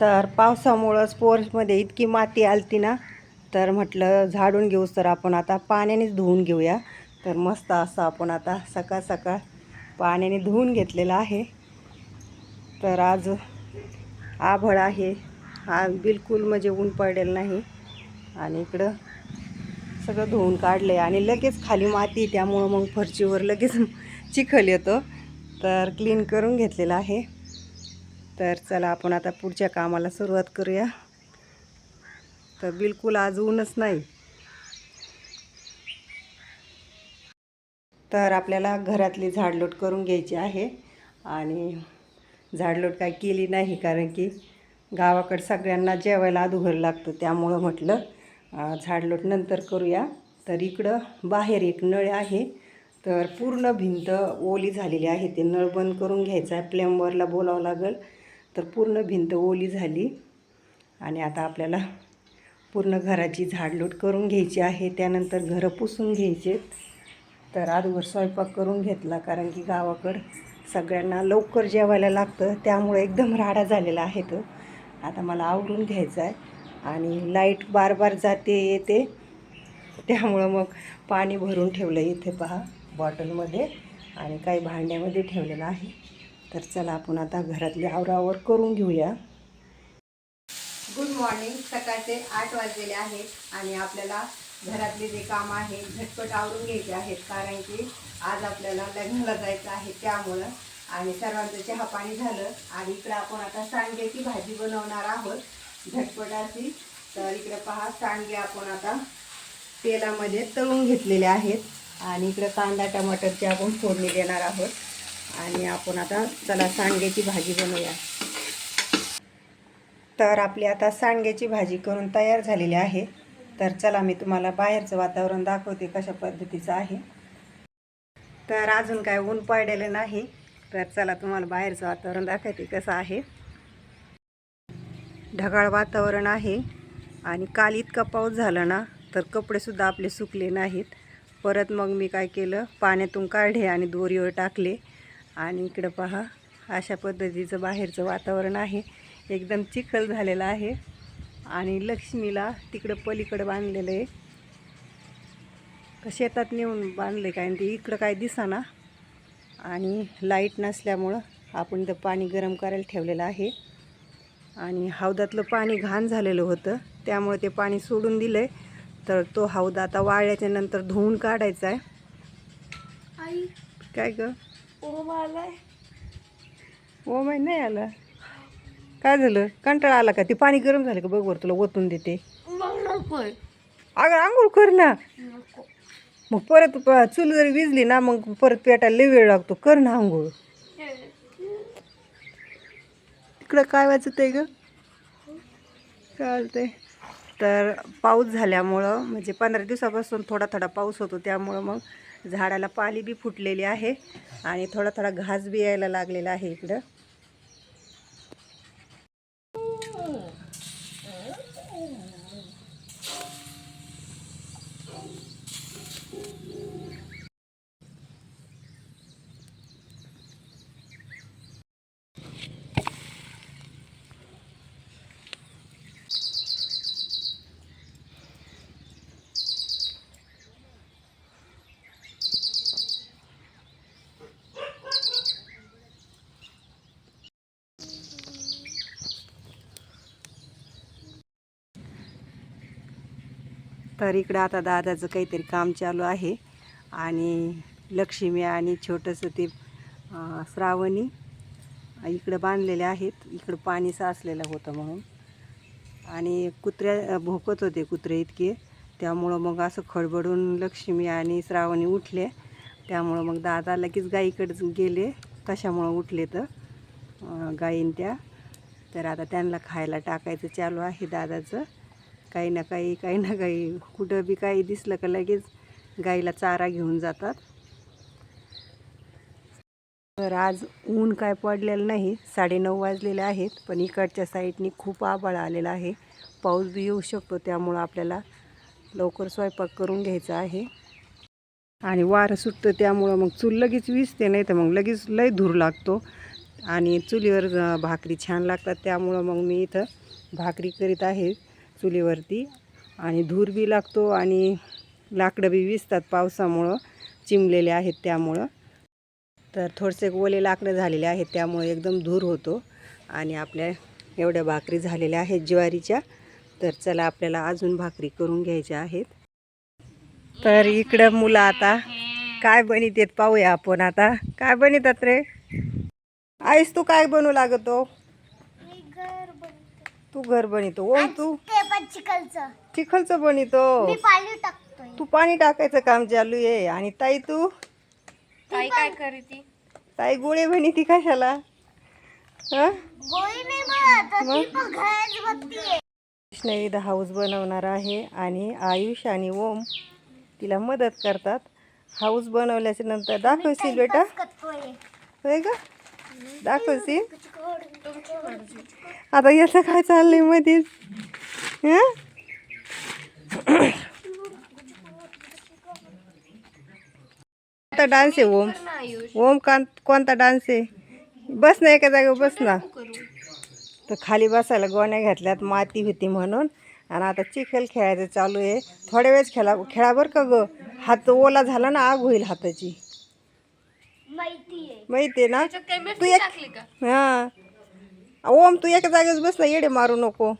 तर पावसामुळं स्पोर्ट्समध्ये इतकी माती आलती ना तर म्हटलं झाडून घेऊस तर आपण आता पाण्यानेच धुवून घेऊया. तर मस्त असं आपण आता सकाळ सकाळ पाण्याने धुवून घेतलेलं आहे. तर आज आभळ आहे. हा बिलकुल म्हणजे ऊन पडलेलं नाही. आणि इकडं सगळं धुवून काढलं आहे आणि लगेच खाली माती त्यामुळं मग फरशीवर लगेच चिखल येतो. तर क्लीन करून घेतलेलं आहे. तर चला आपण आता पुढच्या कामाला सुरुवात करूया. तर बिलकुल आज ऊनच नाही. तर आपल्याला घरातली झाडलोट करून घ्यायची आहे आणि झाडलोट काय केली नाही कारण की गावाकडं सगळ्यांना जेवायला अधुघर लागतं त्यामुळं म्हटलं झाडलोट नंतर करूया. तर इकडं बाहेर एक नळ आहे. तर पूर्ण भिंत ओली झालेली आहे. ते नळ बंद करून घ्यायचं आहे. प्लेंबरला बोलावं लागेल. तर पूर्ण भिंत ओली झाली. आणि आता आपल्याला पूर्ण घराची झाडलोट करून घ्यायची आहे. त्यानंतर घरं पुसून घ्यायचे तर आजवर स्वयंपाक करून घेतला कारण की गावाकडं सगळ्यांना लवकर जेवायला लागतं. त्यामुळे एकदम राडा झालेला आहे तो. आता मला आवरून घ्यायचा आहे. आणि लाइट बार बार जाते येते. त्यामुळं मग पाणी भरून ठेवलं इथे पहा बॉटलमध्ये. आणि काही भांड्यामध्ये ठेवलेलं आहे. तर चला आपण आता घरातली आवरावर करून घेऊया. गुड मॉर्निंग सकाळचे आठ वाजलेले आहेत आणि आपल्याला घरातले जे काम आहे झटपट आवरून घ्यायचे आहेत. कारण की आज आपल्याला लग्नाला जायचं आहे त्यामुळं आणि सर्वांचं चहा पाणी झालं आणि इकडं आपण आता सांडग्याची भाजी बनवणार आहोत. झटपट अशी. तर इकडं पहा सांडगे आपण आता तेलामध्ये तळून घेतलेले आहेत आणि इकडं कांदा टमाटरची आपण फोडणी देणार आहोत. आणि आपण आता चला सांडग्याची भाजी बनवूया. तर आपली आता सांडग्याची भाजी करून तयार झालेली आहे. तर चला मी तुम्हाला बाहेरचं वातावरण दाखवते कशा पद्धतीचं आहे. तर अजून काय ऊन पडलेलं नाही. तर चला तुम्हाला बाहेरचं वातावरण दाखवते कसं आहे. ढगाळ वातावरण आहे आणि काल इतका पाऊस झाला ना तर कपडेसुद्धा आपले सुकले नाहीत. परत मग मी काय केलं पाण्यातून काढले आणि दोरीवर टाकले. आणि इकडं पहा अशा पद्धतीचं बाहेरचं वातावरण आहे. एकदम चिखल झालेलं आहे. आणि लक्ष्मीला तिकडं पलीकडं बांधलेलं आहे. शेतात नेऊन बांधले काय ते इकडं काय दिसाना. आणि लाइट नसल्यामुळं आपण इथं पाणी गरम करायला ठेवलेलं आहे. आणि हौदातलं पाणी घाण झालेलं होतं. त्यामुळे ते पाणी सोडून दिलं आहे तर तो हौद आता वाळल्याच्या नंतर धुवून काढायचा आहे काय ग? ओम आलाय. ओ माही नाही आला. काय झालं? कंटाळा आला का? ते पाणी गरम झालं का? बघ तुला ओतून देते. मग नकोय अगं आंघोळ कर ना. नको. मग परत प- चूल जरी विजली ना मग परत पेटायला लई वेळ लागतो. कर ना आंघोळ. तिकडं काय वाचत आहे ग? चालते तर पाऊस झाल्यामुळं म्हणजे पंधरा दिवसापासून थोडा थोडा पाऊस होतो त्यामुळं मग झाडाला पाली बी फुटलेली आहे आणि थोडा थोडा घास बी यायला लागलेला आहे इकडं. तर इकडं आता दादाचं काहीतरी काम चालू आहे. आणि लक्ष्मी आणि छोटंसं ते श्रावणी इकडं बांधलेले आहेत. इकडं पाणी साचलेलं होतं म्हणून. आणि कुत्र्या भोकत होते कुत्रे इतके. त्यामुळं मग असं खडबडून लक्ष्मी आणि श्रावणी उठले. त्यामुळं मग दादा लगेच गाईकडे गेले. कशामुळं उठले तर? गाईन त्या. तर आता त्यांना खायला टाकायचं चालू आहे दादाचं. काही ना काही काही ना काही. कुठं बी काही दिसलं का लगेच गाईला चारा घेऊन जातात. तर आज ऊन काय पडलेलं नाही. साडेनऊ वाजलेले आहेत पण इकडच्या साईडनी खूप आबाळ आलेला आहे. पाऊस बी येऊ शकतो त्यामुळं आपल्याला लवकर स्वयंपाक करून घ्यायचा आहे. आणि वारं सुटतं त्यामुळं मग चूल लगेच विजते नाही तर मग लगेच लय धूर लागतो. आणि चुलीवर भाकरी छान लागतात त्यामुळं मग मी इथं भाकरी करीत आहे. चुलीवरती. आणि धूर बी लागतो आणि लाकडं बी विजतात पावसामुळं चिमलेले आहेत त्यामुळं. तर थोडेसे ओले लाकडं झालेले आहेत त्यामुळे एकदम धूर होतो. आणि आपल्या एवढ्या भाकरी झालेल्या आहेत ज्वारीच्या. तर चला आपल्याला अजून भाकरी करून घ्यायच्या आहेत. तर इकडं मुलं आता काय बनितेत पाहूया आपण आता. काय बनितात रे? आईस तू काय बनवू लागतो? मी घर बनवतो. तू घर बनितो ओम तू? चिकलचं चिखलचं. बनितो मी पाणी टाकतोय. तू पाणी टाकायचं काम चालू आहे. आणि ताई तू? ताई काय करते? ताई गोळे बनी ती कशाला? हा? गोळी नाही ती बघतीये हाऊस बनवणार आहे आणि आयुष आणि ओम तिला मदत करतात. हाऊस बनवल्याच्या नंतर दाखवशील बेटा? करतोय. होय का? दाखवशील? आता याचं काय चाललंय मध्येच? कोणता डान्स आहे ओम? ओम कां कोणता डान्स आहे? बस ना एका जागेवर बस ना. तर खाली बसायला गोण्या घातल्यात माती होती म्हणून. आणि आता चिखल खेळायचं चालू आहे. थोड्या वेळेस खेळा खेळा बरं का ग? हात ओला झाला ना आग होईल हाताची. माहिती आहे. ना? तू एक हां. ओम तू एका जागेवर बस ना येडे मारू नको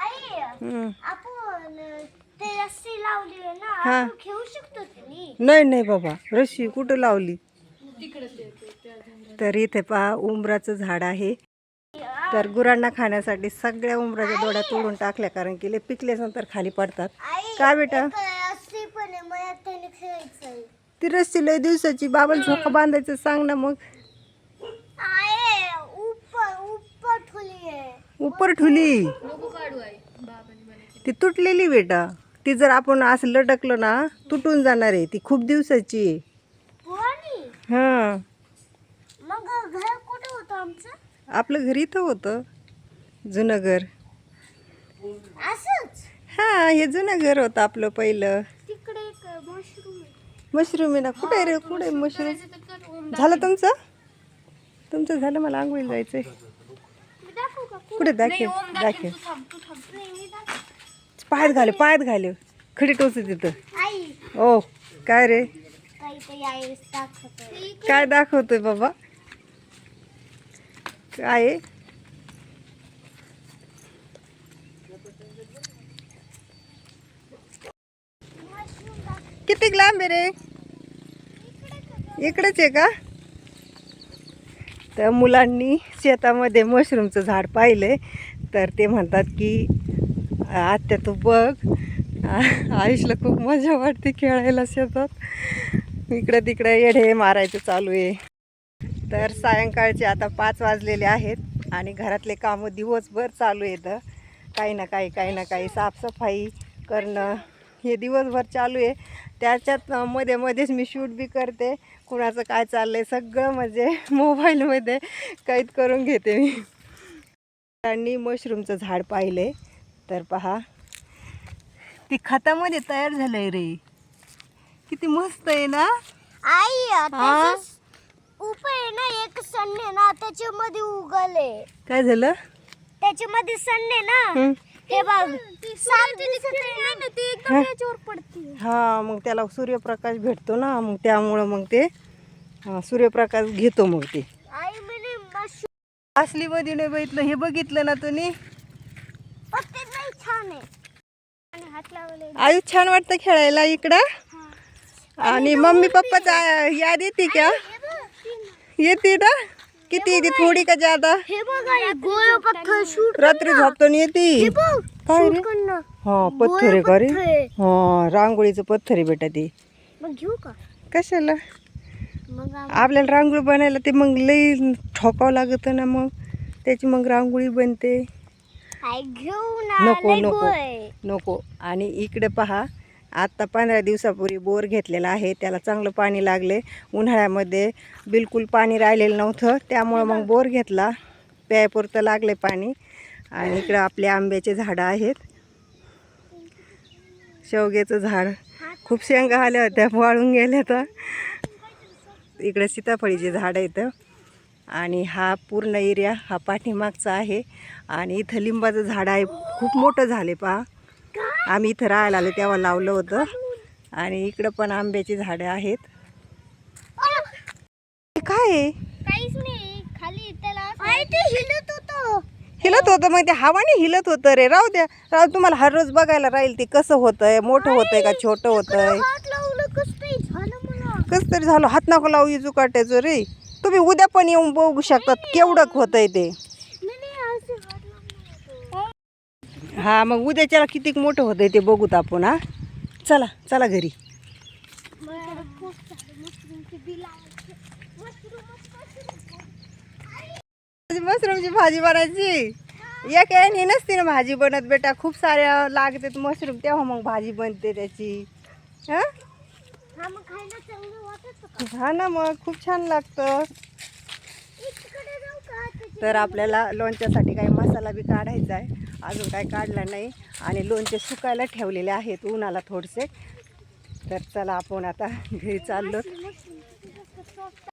आई हं. आपण ते रस्सी लावली आहे ना हा. आपण खेळू शकतो तुम्ही नाही? नाही बाबा. रशी कुठं लावली? तर इथे पहा उंबराचं झाड आहे. तर गुरांना खाण्यासाठी सगळ्या उंबराच्या दोड्या तोडून टाकल्या कारण की लय पिकल्याच नंतर खाली पडतात. आई काय बेटा? एक रस्सी पण आहे मला त्याने खेळायचंय ती रस्सी लय दिवसाची बाबाला झोका बांधायचं सांग ना मग. आहे उपर उपर ठुली आहे. उपर ठुली ती तुटलेली बेटा. ती जर आपण असं लटकलं ना तुटून जाणार आहे ती खूप दिवसाची. आहे हां. मग घर कुठं होतं आमचं? आपलं घर इथं होतं. जुनं घर. असंच? हां हे जुनं घर होतं आपलं पहिलं. तिकडे एक मशरूम आहे. मशरूम आहे ना? कुठे आहे रे? कुठे मशरूम झालं तुमचं? तुमचं झालं मला आंघोळीला जायचंय. कुठे? दाखव दाखव. पायात घाले पायात घाले. खडी टोचू तिथं. ओ काय रे? काय दाखवतोय बाबा? काय? किती लांब आहे रे? इकडेच आहे का? तर मुलांनी शेतामध्ये मशरूमचं झाड पाहिलंय. तर ते म्हणतात की आत्या तू बघ. आयुषला खूप मजा वाटते खेळायला शेतात. इकडं तिकडं येढे मारायचं चालू आहे. तर सायंकाळचे आता पाच वाजलेले आहेत आणि घरातले कामं दिवसभर चालू येतं काही ना काही काही ना काही साफसफाई करणं हे दिवसभर चालू आहे. त्याच्यात मध्ये मध्येच मी शूट बी करते. कुणाचं काय चाललं आहे सगळं म्हणजे मोबाईलमध्ये कैद करून घेते मी. त्यांनी मशरूमचं झाड पाहिले तर पहा. ते खतामध्ये तयार झालं आहे रे. किती मस्त आहे ना? आई हा? उपर आहे ना एक सण्णे ना त्याच्यामध्ये उगले काय झालं? त्याच्यामध्ये सण्णे ना? हं? हे बघ साप दिसत आहे ना ते एकदम हा. पडते. हा मग त्याला सूर्यप्रकाश भेटतो ना मग त्यामुळं मग ते हा, सूर्यप्रकाश घेतो मग ते. आई म्हणे मशरूम असली मध्ये नाही बघितलं हे बघितलं ना तुम्ही? छान आहे. आणि हात लावले. आयुष छान वाटतं खेळायला इकडं. आणि मम्मी पप्पाचा याद येते का. येते ना? किती येते? थोडी का ज्यादा हे बघ आई गोळ पत्थर शूट रात्री झोपताना येते. काय रे ना. हा पत्थर आहे का रे. हा रांगोळीचं पत्थर आहे बेटा ते. मग घेऊ का? कशाला? मग आपल्याला रांगोळी बनायला ते मग लई ठोकावं लागतं ना मग. त्याची मग रांगोळी बनते. ना नको नको. नको. आणि इकडे पहा आत्ता पंधरा दिवसापूर्वी बोर घेतलेला आहे त्याला चांगलं पाणी लागले. उन्हाळ्यामध्ये बिलकुल पाणी राहिलेलं नव्हतं त्यामुळं मग बोर घेतला. प्यायपुरतं लागले पाणी. आणि इकडं आपले आंब्याचे झाडं आहेत. शेवग्याचं झाड. खूप शेंगा आल्या होत्या वाळून गेल्या तर. इकडे सीताफळीचे झाडं येतं आणि हा पूर्ण एरिया हा पाठीमागचा आहे. आणि इथं लिंबाचं झाड आहे. खूप मोठं झाले पहा. आम्ही इथं राहायला आलो तेव्हा लावलं होतं. आणि इकडं पण आंब्याची झाडं आहेत. काय आहे? काहीच नाही. खाली त्याला ते हिलत होतो. हिलत होतं मग ते हवाने हिलत होतं रे. राहू द्या. राहू तुम्हाला हर रोज बघायला राहील ते कसं होतंय मोठं होतंय का छोटं होतंय? हात लावलं कसं काही झालं मला. कसं तरी झालं? हात नको लावू इजू काटायचं रे. तुम्ही उद्या पण येऊन बघू शकतात केवढं होतंय ते नाही नाही असे हात लावलं होतं. हा मग उद्याच्याला किती मोठं होतंय ते बघूत आपण हा? चला चला घरी. मशरूमची भाजी बनायची? एक याने नसते ना भाजी बनत बेटा. खूप साऱ्या लागतात मशरूम तेव्हा मग भाजी बनते त्याची. हा ना मग खूप छान लागतं. तर आपल्याला लोणच्यासाठी काही मसाला बी काढायचा आहे. अजून काय काढला नाही. आणि लोणचे सुकायला ठेवलेले आहेत उन्हाला थोडसे. तर चला आपण आता घरी चाललो.